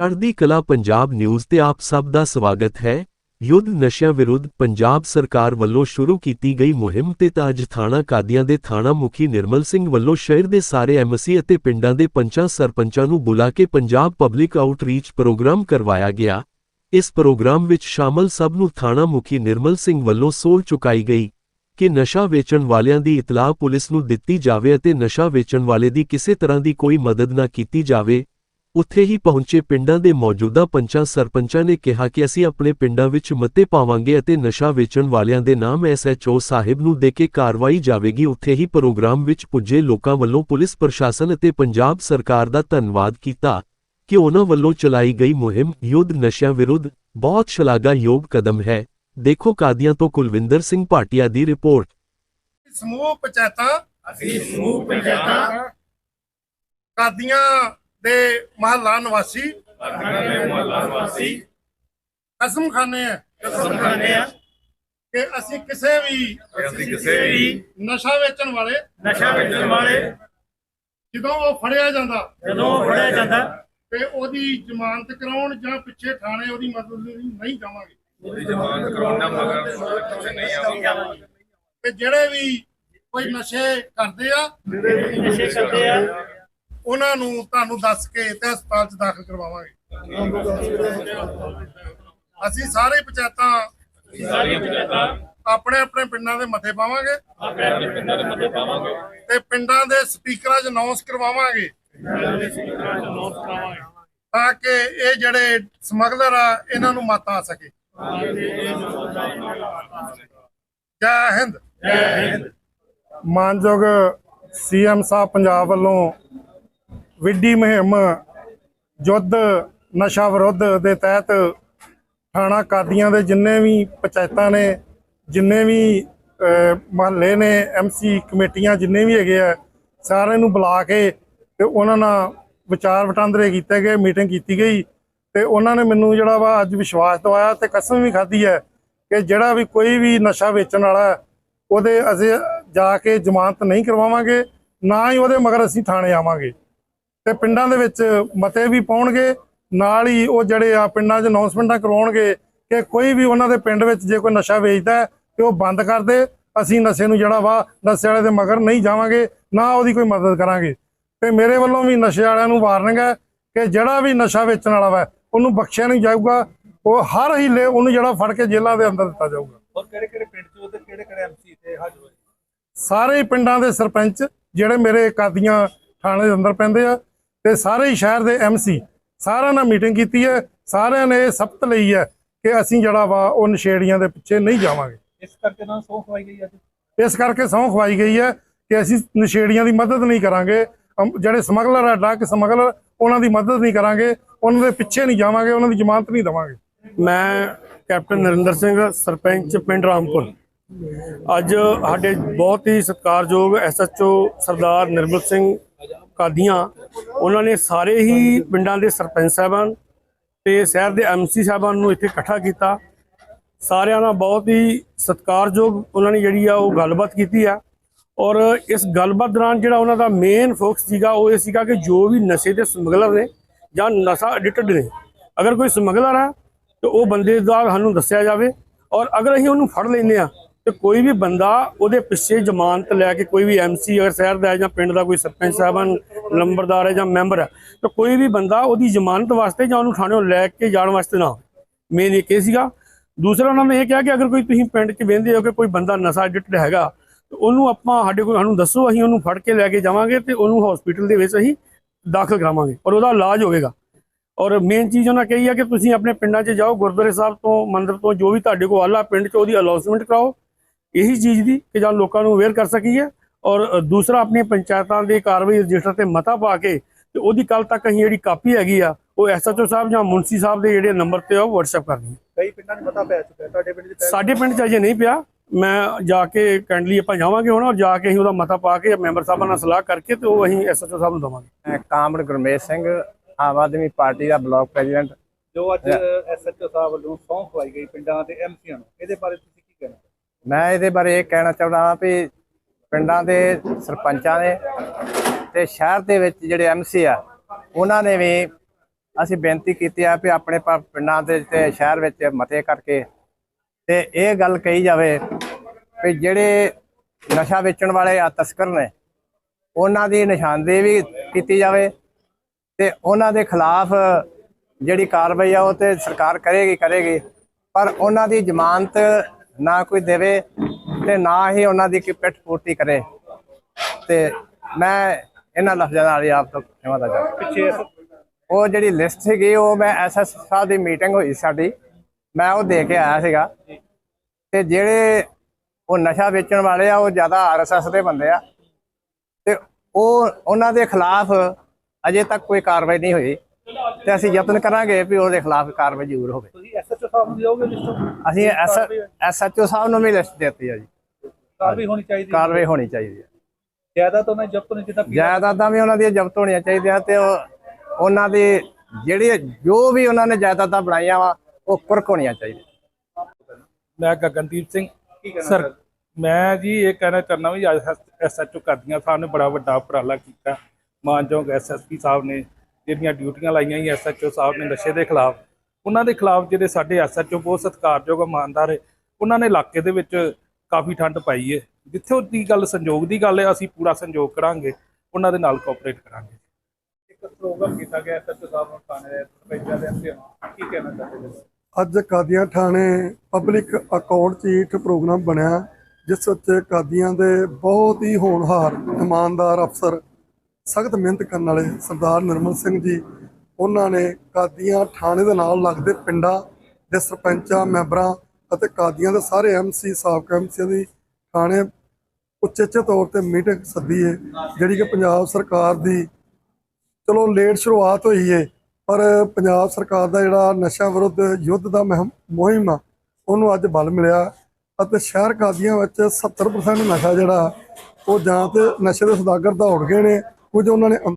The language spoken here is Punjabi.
ਚੜ੍ਹਦੀ ਕਲਾ ਪੰਜਾਬ ਨਿਊਜ਼ ਤੇ ਆਪ ਸਭ ਦਾ ਸਵਾਗਤ ਹੈ। ਯੁੱਧ ਨਸ਼ਿਆਂ ਵਿਰੁੱਧ ਪੰਜਾਬ ਸਰਕਾਰ ਵੱਲੋਂ ਸ਼ੁਰੂ ਕੀਤੀ ਗਈ ਮੁਹਿੰਮ ਤੇ ਅੱਜ ਥਾਣਾ ਕਾਦੀਆਂ ਦੇ ਥਾਣਾ ਮੁਖੀ ਨਿਰਮਲ ਸਿੰਘ ਵੱਲੋਂ ਸ਼ਹਿਰ ਦੇ ਸਾਰੇ ਐਮਸੀ ਅਤੇ ਪਿੰਡਾਂ ਦੇ ਪੰਚਾਂ ਸਰਪੰਚਾਂ ਨੂੰ ਬੁਲਾ ਕੇ ਪੰਜਾਬ ਪਬਲਿਕ ਆਊਟਰੀਚ ਪ੍ਰੋਗਰਾਮ ਕਰਵਾਇਆ ਗਿਆ। ਇਸ ਪ੍ਰੋਗਰਾਮ ਵਿੱਚ ਸ਼ਾਮਲ ਸਭ ਨੂੰ ਥਾਣਾ ਮੁਖੀ ਨਿਰਮਲ ਸਿੰਘ ਵੱਲੋਂ ਸੋਲ ਚੁਕਾਈ ਗਈ ਕਿ ਨਸ਼ਾ ਵੇਚਣ ਵਾਲਿਆਂ ਦੀ ਇਤਲਾਹ ਪੁਲਿਸ ਨੂੰ ਦਿੱਤੀ ਜਾਵੇ ਅਤੇ ਨਸ਼ਾ ਵੇਚਣ ਵਾਲੇ ਦੀ ਕਿਸੇ ਤਰ੍ਹਾਂ ਦੀ ਕੋਈ ਮਦਦ ਨਾ ਕੀਤੀ ਜਾਵੇ। ਉੱਥੇ ਹੀ ਪਹੁੰਚੇ ਪਿੰਡਾਂ ਦੇ ਮੌਜੂਦਾ ਪੰਚਾਂ ਸਰਪੰਚਾਂ ਨੇ ਕਿਹਾ ਕਿ ਅਸੀਂ ਆਪਣੇ ਪਿੰਡਾਂ ਵਿੱਚ ਮਤੇ ਪਾਵਾਂਗੇ ਅਤੇ ਨਸ਼ਾ ਵੇਚਣ ਵਾਲਿਆਂ ਦੇ ਨਾਮ ਐਸਐਚਓ ਸਾਹਿਬ ਨੂੰ ਦੇ ਕੇ ਕਾਰਵਾਈ ਜਾਵੇਗੀ। ਉੱਥੇ ਹੀ ਪ੍ਰੋਗਰਾਮ ਵਿੱਚ ਪੁੱਜੇ ਲੋਕਾਂ ਵੱਲੋਂ ਪੁਲਿਸ ਪ੍ਰਸ਼ਾਸਨ ਅਤੇ ਪੰਜਾਬ ਸਰਕਾਰ ਦਾ ਧੰਨਵਾਦ ਕੀਤਾ ਕਿ ਉਹਨਾਂ ਵੱਲੋਂ ਚਲਾਈ ਗਈ ਮੁਹਿੰਮ ਯੁੱਧ ਨਸ਼ਿਆਂ ਵਿਰੁੱਧ ਬਹੁਤ ਸ਼ਲਾਘਾਯੋਗ ਕਦਮ ਹੈ। ਦੇਖੋ ਕਾਦੀਆਂ ਤੋਂ ਕੁਲਵਿੰਦਰ ਸਿੰਘ ਭਾਟੀਆ ਦੀ ਰਿਪੋਰਟ। ਸਮੂਹ ਪੰਚਾਇਤਾਂ ਅਸੀਂ ਸਮੂਹ ਪੰਚਾਇਤਾਂ ਕਾਦੀਆਂ ਦੇ ਮਹੱਲਾ ਨਿਵਾਸੀ। ਮੁਹੱਲਾ ਕਸਮ ਖਾਨੇ ਆ। ਕਸਮ ਖਾਂਦੇ ਆ। ਕਿ ਅਸੀਂ ਕਿਸੇ ਵੀ ਕਿ ਅਸੀਂ ਕਿਸੇ ਵੀ ਨਸ਼ਾ ਵੇਚਣ ਵਾਲੇ ਨਸ਼ਾ ਵੇਚਣ ਵਾਲੇ ਜਦੋਂ ਉਹ ਫੜਿਆ ਜਾਂਦਾ ਜਦੋਂ ਫੜਿਆ ਜਾਂਦਾ ਤੇ ਉਹਦੀ ਜ਼ਮਾਨਤ ਕਰਾਉਣ ਜਾਂ ਪਿੱਛੇ ਥਾਣੇ ਉਹਦੀ ਮਦਦ ਨਹੀਂ ਜਾਵਾਂਗੇ। ਉਹਦੀ ਜ਼ਮਾਨਤ ਕਰਾਉਣਾ ਮਗਰ ਕਿਸੇ ਨਹੀਂ ਆਵਾਂਗੇ। ਤੇ ਜਿਹੜੇ ਵੀ ਕੋਈ ਨਸ਼ੇ ਕਰਦੇ ਆ ਨਸ਼ੇ ਕਰਦੇ ਆ ਉਹਨਾਂ ਨੂੰ ਤੁਹਾਨੂੰ ਦੱਸ ਕੇ ਤੇ ਹਸਪਤਾਲ 'ਚ ਦਾਖਲ ਕਰਵਾਵਾਂਗੇ। ਅਸੀਂ ਸਾਰੇ ਪੰਚਾਇਤਾਂ ਸਾਰੀਆਂ ਪੰਚਾਇਤਾਂ ਆਪਣੇ ਆਪਣੇ ਪਿੰਡਾਂ ਦੇ ਮੱਥੇ ਪਾਵਾਂਗੇ। ਆਪਣੇ ਆਪਣੇ ਪਿੰਡਾਂ ਦੇ ਮੱਥੇ ਪਾਵਾਂਗੇ। ਤੇ ਪਿੰਡਾਂ ਦੇ ਸਪੀਕਰਾਂ 'ਚ ਅਨਾਉਂਸ ਕਰਵਾਵਾਂਗੇ। ਤਾਂ ਕਿ ਇਹ ਜਿਹੜੇ ਸਮਗਲਰ ਆ ਇਹਨਾਂ ਨੂੰ ਮਤ ਆ ਸਕੇ। ਜੈ ਹਿੰਦ। ਜੈ ਹਿੰਦ। ਮਾਨਯੋਗ ਸੀਐਮ ਸਾਹਿਬ ਪੰਜਾਬ ਵੱਲੋਂ ਵਿੱਢੀ ਮੁਹਿੰਮ ਯੁੱਧ ਨਸ਼ਾ ਵਿਰੁੱਧ ਦੇ ਤਹਿਤ ਥਾਣਾ ਕਾਦੀਆਂ ਦੇ ਜਿੰਨੇ ਵੀ ਪੰਚਾਇਤਾਂ ਨੇ, ਜਿੰਨੇ ਵੀ ਮਹੱਲੇ ਨੇ ਐਮਸੀ ਕਮੇਟੀਆਂ ਜਿੰਨੇ ਵੀ ਹੈਗੇ ਆ, ਸਾਰਿਆਂ ਨੂੰ ਬੁਲਾ ਕੇ ਤੇ ਉਹਨਾਂ ਨਾਲ ਵਿਚਾਰ ਵਟਾਂਦਰੇ ਕੀਤੇ ਗਏ, ਮੀਟਿੰਗ ਕੀਤੀ ਗਈ ਤੇ ਉਹਨਾਂ ਨੇ ਮੈਨੂੰ ਜਿਹੜਾ ਵਾ ਅੱਜ ਵਿਸ਼ਵਾਸ ਦਵਾਇਆ ਤੇ ਕਸਮ ਵੀ ਖਾਧੀ ਹੈ ਕਿ ਜਿਹੜਾ ਵੀ ਕੋਈ ਵੀ ਨਸ਼ਾ ਵੇਚਣ ਵਾਲਾ, ਉਹਦੇ ਅਸੀਂ ਜਾ ਕੇ ਜ਼ਮਾਨਤ ਨਹੀਂ ਕਰਵਾਵਾਂਗੇ, ਨਾ ਹੀ ਉਹਦੇ ਮਗਰ ਅਸੀਂ ਥਾਣੇ ਆਵਾਂਗੇ। ਤੇ ਪਿੰਡਾਂ ਦੇ ਵਿੱਚ ਮਤੇ ਵੀ ਪਾਉਣਗੇ ਨਾਲ ਹੀ ਉਹ ਜਿਹੜੇ ਆ ਪਿੰਡਾਂ 'ਚ ਅਨਾਉਂਸਮੈਂਟਾਂ ਕਰਵਾਉਣਗੇ ਕਿ ਕੋਈ ਵੀ ਉਹਨਾਂ ਦੇ ਪਿੰਡ ਵਿੱਚ ਜੇ ਕੋਈ ਨਸ਼ਾ ਵੇਚਦਾ ਹੈ ਤੇ ਉਹ ਬੰਦ ਕਰ ਦੇ। ਅਸੀਂ ਨਸ਼ੇ ਨੂੰ ਜਿਹੜਾ ਵਾ ਨਸ਼ੇ ਵਾਲੇ ਦੇ ਮਗਰ ਨਹੀਂ ਜਾਵਾਂਗੇ ਨਾ ਉਹਦੀ ਕੋਈ ਮਦਦ ਕਰਾਂਗੇ। ਤੇ ਮੇਰੇ ਵੱਲੋਂ ਵੀ ਨਸ਼ੇ ਵਾਲਿਆਂ ਨੂੰ ਵਾਰਨਿੰਗ ਹੈ ਕਿ ਜਿਹੜਾ ਵੀ ਨਸ਼ਾ ਵੇਚਣ ਵਾਲਾ ਵਾ ਉਹਨੂੰ ਬਖਸ਼ਿਆ ਨਹੀਂ ਜਾਊਗਾ। ਉਹ ਹਰ ਹੀਲੇ ਉਹਨੂੰ ਜਿਹੜਾ ਫੜ ਕੇ ਜੇਲ੍ਹਾਂ ਦੇ ਅੰਦਰ ਦਿੱਤਾ ਜਾਊਗਾ। ਹੋਰ ਕਿਹੜੇ ਕਿਹੜੇ ਪਿੰਡ ਚੋਂ ਤੇ ਕਿਹੜੇ ਕਿਹੜੇ ਐਮਸੀ ਤੇ ਹਾਜ਼ਰ ਹੋਏ? ਸਾਰੇ ਪਿੰਡਾਂ ਦੇ ਸਰਪੰਚ ਜਿਹੜੇ ਮੇਰੇ ਕਾਦੀਆਂ ਥਾਣੇ ਦੇ ਅੰਦਰ ਪੈਂਦੇ ਆ ਤੇ ਸਾਰੇ ਹੀ ਸ਼ਹਿਰ ਦੇ ਐਮਸੀ ਸਾਰਿਆਂ ਨਾਲ ਮੀਟਿੰਗ ਕੀਤੀ ਹੈ ਸਾਰਿਆਂ ਨੇ ਇਹ ਸਬਤ ਲਈ ਹੈ ਕਿ ਅਸੀਂ ਜਿਹੜਾ ਵਾ ਉਹ ਨਸ਼ੇੜੀਆਂ ਦੇ ਪਿੱਛੇ ਨਹੀਂ ਜਾਵਾਂਗੇ। ਇਸ ਕਰਕੇ ਨੂੰ ਸੌਂ ਖਵਾਈ ਗਈ ਅੱਜ। ਇਸ ਕਰਕੇ ਸਹੁੰ ਖਵਾਈ ਗਈ ਹੈ ਕਿ ਅਸੀਂ ਨਸ਼ੇੜੀਆਂ ਦੀ ਮਦਦ ਨਹੀਂ ਕਰਾਂਗੇ ਜਿਹੜੇ ਸਮਗਲਰ ਆ ਡਰੱਗ ਸਮਗਲਰ ਉਹਨਾਂ ਦੀ ਮਦਦ ਨਹੀਂ ਕਰਾਂਗੇ ਉਹਨਾਂ ਦੇ ਪਿੱਛੇ ਨਹੀਂ ਜਾਵਾਂਗੇ ਉਹਨਾਂ ਦੀ ਜ਼ਮਾਨਤ ਨਹੀਂ ਦੇਵਾਂਗੇ। ਮੈਂ ਕੈਪਟਨ ਨਰਿੰਦਰ ਸਿੰਘ ਸਰਪੰਚ ਪਿੰਡ ਰਾਮਪੁਰ ਅੱਜ ਸਾਡੇ ਬਹੁਤ ਹੀ ਸਤਿਕਾਰਯੋਗ ਐਸਐਚਓ ਸਰਦਾਰ ਨਿਰਮਲ ਸਿੰਘ ਕਾਦੀਆਂ। ਉਹਨਾਂ ਨੇ ਸਾਰੇ ਹੀ ਪਿੰਡਾਂ ਦੇ ਸਰਪੰਚ ਸਾਹਿਬਾਨ ਤੇ ਸ਼ਹਿਰ ਦੇ ਐਮਸੀ ਸਾਹਿਬਾਨ ਨੂੰ ਇੱਥੇ ਇਕੱਠਾ ਕੀਤਾ। ਸਾਰਿਆਂ ਨਾਲ ਬਹੁਤ ਹੀ ਸਤਿਕਾਰਯੋਗ ਉਹਨਾਂ ਨੇ ਜਿਹੜੀ ਆ ਉਹ ਗੱਲਬਾਤ ਕੀਤੀ ਆ। ਔਰ ਇਸ ਗੱਲਬਾਤ ਦੌਰਾਨ ਜਿਹੜਾ ਉਹਨਾਂ ਦਾ ਮੇਨ ਫੋਕਸ ਸੀਗਾ ਉਹ ਇਹ ਸੀਗਾ ਕਿ ਜੋ ਵੀ ਨਸ਼ੇ ਦੇ ਸਮਗਲਰ ਨੇ ਜਾਂ ਨਸ਼ਾ ਐਡਿਕਟਡ ਨੇ, ਅਗਰ ਕੋਈ ਸਮਗਲਰ ਆ, ਤੇ ਉਹ ਬੰਦੇ ਦਾ ਸਾਨੂੰ ਦੱਸਿਆ ਜਾਵੇ। ਔਰ ਅਗਰ ਅਸੀਂ ਉਹਨੂੰ ਫੜ ਲੈਂਦੇ ਆ ਤੇ ਕੋਈ ਵੀ ਬੰਦਾ ਉਹਦੇ ਪਿੱਛੇ ਜ਼ਮਾਨਤ ਲੈ ਕੇ ਕੋਈ ਵੀ ਐਮਸੀ ਅਗਰ ਸ਼ਹਿਰ ਦਾ ਜਾਂ ਪਿੰਡ ਦਾ ਕੋਈ ਸਰਪੰਚ ਸਾਹਿਬਾਨ ਲੰਬਰਦਾਰ ਹੈ ਜਾਂ ਮੈਂਬਰ ਹੈ, ਤਾਂ ਕੋਈ ਵੀ ਬੰਦਾ ਉਹਦੀ ਜ਼ਮਾਨਤ ਵਾਸਤੇ ਜਾਂ ਉਹਨੂੰ ਥਾਣੇੋਂ ਲੈ ਕੇ ਜਾਣ ਵਾਸਤੇ ਨਾ ਮੇਨ ਇਹ ਇਹ ਸੀਗਾ। ਦੂਸਰਾ ਉਹਨਾਂ ਨੇ ਇਹ ਕਿਹਾ ਕਿ ਅਗਰ ਕੋਈ ਤੁਸੀਂ ਪਿੰਡ 'ਚ ਵਹਿੰਦੇ ਹੋ ਕਿ ਕੋਈ ਬੰਦਾ ਨਸ਼ਾ ਐਡਿਕਟ ਹੈਗਾ, ਤੇ ਉਹਨੂੰ ਆਪਾਂ ਸਾਡੇ ਕੋਲ ਸਾਨੂੰ ਦੱਸੋ, ਅਸੀਂ ਉਹਨੂੰ ਫੜ ਕੇ ਲੈ ਕੇ ਜਾਵਾਂਗੇ ਤੇ ਉਹਨੂੰ ਹਸਪੀਟਲ ਦੇ ਵਿੱਚ ਅਸੀਂ ਦਾਖਲ ਕਰਾਵਾਂਗੇ ਔਰ ਉਹਦਾ ਇਲਾਜ ਹੋਵੇਗਾ। ਔਰ ਮੇਨ ਚੀਜ਼ ਉਹਨਾਂ ਕਹੀ ਹੈ ਕਿ ਤੁਸੀਂ ਆਪਣੇ ਪਿੰਡਾਂ 'ਚ ਜਾਓ, ਗੁਰਦੁਆਰੇ ਸਾਹਿਬ ਤੋਂ, ਮੰਦਰ ਤੋਂ ਜੋ ਵੀ ਤੁਹਾਡੇ ਕੋਲ ਆਲਾ ਪਿੰਡ 'ਚ ਉਹਦੀ ਅਨਾਉਂਸਮੈਂਟ ਕਰਾਓ ਇਹੀ ਚੀਜ਼ ਦੀ ਕਿ ਜਾਂ ਲੋਕਾਂ ਨੂੰ ਅਵੇਅਰ ਕਰ ਸਕੀਏ ਔਰ ਦੂਸਰਾ ਆਪਣੀਆਂ ਪੰਚਾਇਤਾਂ ਦੀ ਕਾਰਵਾਈ ਰਜਿਸਟਰ ਤੇ ਮਤਾ ਪਾ ਕੇ ਤੇ ਉਹਦੀ ਕੱਲ ਤੱਕ ਅਸੀਂ ਜਿਹੜੀ ਕਾਪੀ ਹੈਗੀ ਆ ਉਹ ਐਸਐਚਓ ਸਾਹਿਬ ਜਾਂ ਮੁੰਸੀ ਸਾਹਿਬ ਦੇ ਜਿਹੜੇ ਨੰਬਰ ਤੇ ਆ ਉਹ WhatsApp ਕਰਨੀ ਹੈ ਕਈ ਪਿੰਡਾਂ 'ਚ ਪਤਾ ਪੈ ਚੁੱਕਾ ਹੈ ਤੁਹਾਡੇ ਪਿੰਡ ਪੈ ਸਾਡੇ ਪਿੰਡ 'ਚ ਅਜੇ ਨਹੀਂ ਪਿਆ। ਮੈਂ ਜਾ ਕੇ ਕੈਂਡਲੀ ਆਪਾਂ ਜਾਵਾਂਗੇ ਹੁਣ ਔਰ ਜਾ ਕੇ ਅਸੀਂ ਉਹਦਾ ਮਤਾ ਪਾ ਕੇ ਮੈਂਬਰ ਸਾਹਿਬਾਂ ਨਾਲ ਸਲਾਹ ਕਰਕੇ ਤੇ ਉਹ ਅਸੀਂ ਐਸਐਚਓ ਸਾਹਿਬ ਨੂੰ ਦਵਾਂਗੇ। ਮੈਂ ਕਾਮੜ ਗੁਰਮੇਸ਼ ਸਿੰਘ ਆਮ ਆਦਮੀ ਪਾਰਟੀ ਦਾ ਬਲਾਕ ਪ੍ਰੈਜ਼ੀਡੈਂਟ। ਜੋ ਅੱਜ ਐਸਐਚਓ ਸਾਹਿਬ ਵੱਲੋਂ ਸੌਂ ਖਵਾਈ ਗਈ ਪਿੰਡਾਂ ਤੇ ਐਮਸੀਆਂ ਨੂੰ ਇਹਦੇ ਬਾਰੇ ਤੁਸੀਂ ਕੀ ਕਹਿਣਾ? ਮੈਂ ਇਹਦੇ ਬਾਰੇ ਇਹ ਕਹਿਣਾ ਚਾਹੁੰਦਾ ਹਾਂ ਵੀ ਪਿੰਡਾਂ ਦੇ ਸਰਪੰਚਾਂ ਨੇ ਤੇ ਸ਼ਹਿਰ ਦੇ ਵਿੱਚ ਜਿਹੜੇ ਐਮਸੀ ਆ, ਉਹਨਾਂ ਨੇ ਵੀ ਅਸੀਂ ਬੇਨਤੀ ਕੀਤੀ ਆ ਵੀ ਆਪਣੇ ਪ- ਪਿੰਡਾਂ ਦੇ ਤੇ ਸ਼ਹਿਰ ਵਿੱਚ ਮਤੇ ਕਰਕੇ ਤੇ ਇਹ ਗੱਲ ਕਹੀ ਜਾਵੇ ਵੀ ਜਿਹੜੇ ਨਸ਼ਾ ਵੇਚਣ ਵਾਲੇ ਆ, ਤਸਕਰ ਨੇ, ਉਹਨਾਂ ਦੀ ਨਿਸ਼ਾਨਦੇਹੀ ਵੀ ਕੀਤੀ ਜਾਵੇ ਤੇ ਉਹਨਾਂ ਦੇ ਖਿਲਾਫ ਜਿਹੜੀ ਕਾਰਵਾਈ ਆ ਉਹ ਤੇ ਸਰਕਾਰ ਕਰੇਗੀ ਕਰੇਗੀ, ਪਰ ਉਹਨਾਂ ਦੀ ਜ਼ਮਾਨਤ ਨਾ ਕੋਈ ਦੇਵੇ ਤੇ ਨਾ ਹੀ ਉਹਨਾਂ ਦੀ ਕੋਈ ਪਿੱਠ ਪੂਰਤੀ ਕਰੇ। ਤੇ ਮੈਂ ਇਹਨਾਂ ਲਫ਼ਜ਼ਾਂ ਨਾਲ ਹੀ ਆਪ ਤੋਂ ਖਿਮਾ ਦਾ ਚਾਹੁੰਦਾ ਪਿੱਛੇ ਉਹ ਜਿਹੜੀ ਲਿਸਟ ਸੀਗੀ ਉਹ ਮੈਂ ਐਸਐਸ ਸਾਹਿਬ ਦੀ ਮੀਟਿੰਗ ਹੋਈ ਸਾਡੀ। ਮੈਂ ਉਹ ਦੇ ਕੇ ਆਇਆ ਸੀਗਾ। ਤੇ ਜਿਹੜੇ ਉਹ ਨਸ਼ਾ ਵੇਚਣ ਵਾਲੇ ਆ ਉਹ ਜ਼ਿਆਦਾ ਆਰਐਸਐਸ ਦੇ ਬੰਦੇ ਆ। ਤੇ ਉਹ ਉਹਨਾਂ ਦੇ ਖਿਲਾਫ ਅਜੇ ਤੱਕ ਕੋਈ ਕਾਰਵਾਈ ਨਹੀਂ ਹੋਈ। ਤੇ ਅਸੀਂ ਯਤਨ ਕਰਾਂਗੇ ਵੀ ਉਹਦੇ ਖਿਲਾਫ ਕਾਰਵਾਈ ਜ਼ਰੂਰ ਹੋਵੇ। ਸਾਹਿਬ ਨੂੰ ਦਿਓਗੇ ਲਿਸਟ ਅਸੀਂ ਐਸਐਚਓ ਸਾਹਿਬ ਨੂੰ ਵੀ ਲਿਸਟ ਦਿੱਤੀ ਆ ਜੀ। ਕਾਰਵਾਈ ਹੋਣੀ ਚਾਹੀਦੀ ਹੈ? ਕਾਰਵਾਈ ਹੋਣੀ ਚਾਹੀਦੀ ਹੈ ਜ਼ਿਆਦਾ ਤਾਂ ਉਹਨਾਂ ਜ਼ਬਤ ਨਹੀਂ ਜਿੱਦਾਂ ਜਾਇਦਾਦਾਂ ਵੀ ਉਹਨਾਂ ਦੀਆਂ ਜ਼ਬਤ ਹੋਣੀਆਂ ਚਾਹੀਦੀਆਂ ਤੇ ਉਹ ਉਹਨਾਂ ਦੀ ਜਿਹੜੀ ਜੋ ਵੀ ਉਹਨਾਂ ਨੇ ਜਾਇਦਾਦਾਂ ਬਣਾਈਆਂ ਵਾ ਉਹ ਕੁਰਕ ਹੋਣੀਆਂ ਚਾਹੀਦੀਆਂ। ਮੈਂ ਗਗਨਦੀਪ ਸਿੰਘ। ਕੀ ਕਹਿਣਾ ਸਰ ਮੈਂ ਜੀ ਇਹ ਕਹਿਣਾ ਚਾਹੁੰਦਾ ਵੀ ਅੱਜ ਐਸਐਚਓ ਕਰਦੀਆਂ ਸਾਹਿਬ ਨੇ ਬੜਾ ਵੱਡਾ ਉਪਰਾਲਾ ਕੀਤਾ। ਮਾਨਯੋਗ ਐਸਐਸਪੀ ਸਾਹਿਬ ਨੇ ਜਿਹੜੀਆਂ ਡਿਊਟੀਆਂ ਲਾਈਆਂ ਹੀ ਐਸਐਚਓ ਸਾਹਿਬ ਨੇ ਨਸ਼ੇ ਦੇ ਖਿਲਾਫ। ਉਹਨਾਂ ਦੇ ਖਿਲਾਫ ਜਿਹੜੇ ਸਾਡੇ ਐਸਐਚਓ ਬਹੁਤ ਸਤਿਕਾਰਯੋਗ ਇਮਾਨਦਾਰ ਹੈ ਉਹਨਾਂ ਨੇ ਇਲਾਕੇ ਦੇ ਵਿੱਚ ਕਾਫੀ ਠੰਡ ਪਾਈ ਹੈ। ਜਿੱਥੇ ਉਹਦੀ ਗੱਲ ਸੰਯੋਗ ਦੀ ਗੱਲ ਹੈ ਅਸੀਂ ਪੂਰਾ ਸੰਯੋਗ ਕਰਾਂਗੇ ਉਹਨਾਂ ਦੇ ਨਾਲ ਕੋਆਪਰੇਟ ਕਰਾਂਗੇ। ਇੱਕ ਪ੍ਰੋਗਰਾਮ ਕੀਤਾ ਗਿਆ ਐਸਐਚਓ ਸਾਹਿਬ ਨੂੰ ਥਾਣੇ ਦੇ ਸਰਪੰਚਾਂ ਦੇ ਅੰਦਰ ਕੀ ਕਹਿਣਾ ਚਾਹੁੰਦੇ ਹੋ? ਅੱਜ ਕਾਦੀਆਂ ਥਾਣੇ ਪਬਲਿਕ ਅਕਾਊਂਟ ਚੀਟ ਪ੍ਰੋਗਰਾਮ ਬਣਿਆ ਜਿਸ ਵਿੱਚ ਕਾਦੀਆਂ ਦੇ ਬਹੁਤ ਹੀ ਹੋਣਹਾਰ ਇਮਾਨਦਾਰ ਅਫਸਰ ਸਖਤ ਮਿਹਨਤ ਕਰਨ ਵਾਲੇ ਸਰਦਾਰ ਨਿਰਮਲ ਸਿੰਘ ਜੀ ਉਹਨਾਂ ਨੇ ਕਾਦੀਆਂ ਥਾਣੇ ਦੇ ਨਾਲ ਲੱਗਦੇ ਪਿੰਡਾਂ ਦੇ ਸਰਪੰਚਾਂ, ਮੈਂਬਰਾਂ ਅਤੇ ਕਾਦੀਆਂ ਦੇ ਸਾਰੇ ਐਮਸੀ ਸਾਬਕਾ ਐਮਸੀ ਦੀ ਥਾਣੇ ਉਚੇਚੇ ਤੌਰ ਤੇ ਮੀਟਿੰਗ ਸੱਦੀ ਹੈ ਜਿਹੜੀ ਕਿ ਪੰਜਾਬ ਸਰਕਾਰ ਦੀ ਚਲੋ ਲੇਟ ਸ਼ੁਰੂਆਤ ਹੋਈ ਹੈ ਪਰ ਪੰਜਾਬ ਸਰਕਾਰ ਦਾ ਜਿਹੜਾ ਨਸ਼ਾ ਵਿਰੁੱਧ ਯੁੱਧ ਦਾ ਮਹਿਮ- ਮੁਹਿੰਮ ਆ, ਉਹਨੂੰ ਅੱਜ ਬਲ ਮਿਲਿਆ ਅਤੇ ਸ਼ਹਿਰ ਕਾਦੀਆਂ ਵਿੱਚ 70% ਨਸ਼ਾ ਜਿਹੜਾ, ਉਹ ਜਾਂ ਤੇ ਨਸ਼ੇ ਦੇ ਸੌਦਾਗਰ ਦੌੜ ਗਏ ਨੇ, ਕੁਝ ਉਹਨਾਂ ਨੇ